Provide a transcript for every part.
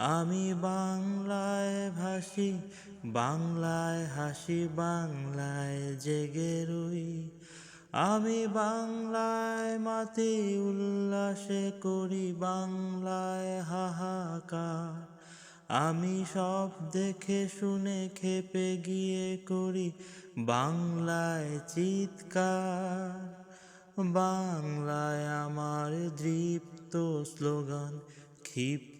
আমি বাংলায় ভাসি, বাংলায় হাসি, বাংলায় জেগে রই। আমি বাংলায় মাতি উল্লাসে করি, বাংলায় হাহাকার। আমি সব দেখে শুনে খেপে গিয়ে করি, বাংলায় চিৎকার। বাংলায় আমার দৃপ্ত স্লোগান, ক্ষিপ্ত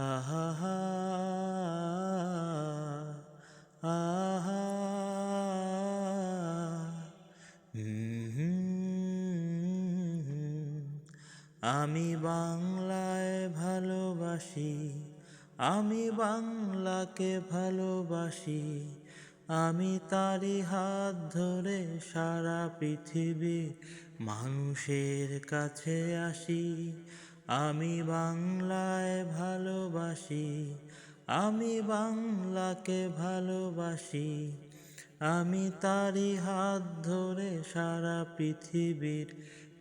আহা আহা আমি বাংলায় ভালোবাসি, আমি বাংলাকে ভালোবাসি, আমি তারই হাত ধরে সারা পৃথিবীর মানুষের কাছে আসি আমি বাংলায় ভালোবাসি, আমি বাংলাকে ভালোবাসি, আমি তারই হাত ধরে সারা পৃথিবীর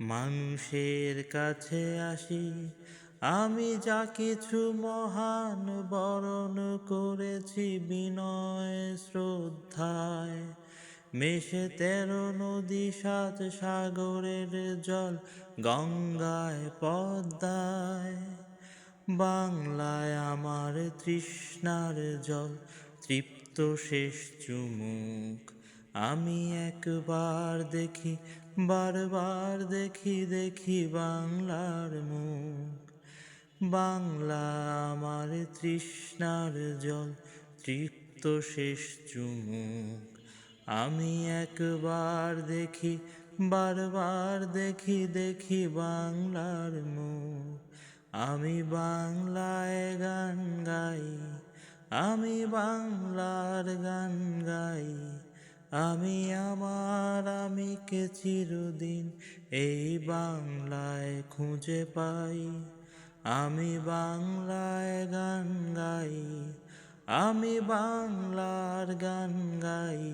মানুষের কাছে আসি, আমি যা কিছু মহান বরণ করেছি বিনয় শ্রদ্ধায়। মেশে তেরো নদী, সাত সাগরের জল গঙ্গায়, পদ্মায়। বাংলায় আমার তৃষ্ণার জল, তৃপ্ত শেষ চুমুক। আমি একবার দেখি, বারবার দেখি দেখি বাংলার মুখ। বাংলা আমার তৃষ্ণার জল, তৃপ্ত শেষ চুমুক। আমি একবার দেখি, বারবার দেখি দেখি বাংলার মুখ। আমি বাংলায় গান গাই, আমি বাংলার গান গাই। আমি আমার আমিকে চিরদিন এই বাংলায় খুঁজে পাই। আমি বাংলায় গান গাই, আমি বাংলার গান গাই।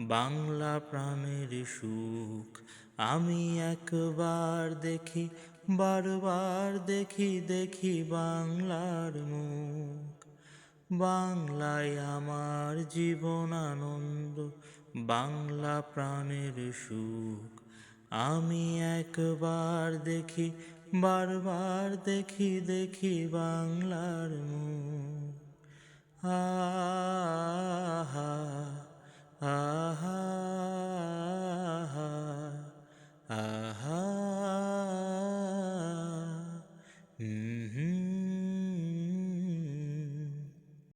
বাংলা প্রাণের সুখ। আমি একবার দেখি, বারবার দেখি দেখি বাংলার মুখ। বাংলায় আমার জীবন আনন্দ, বাংলা প্রাণের সুখ। আমি একবার দেখি, বারবার দেখি দেখি বাংলার মুখ। আ ആഹാ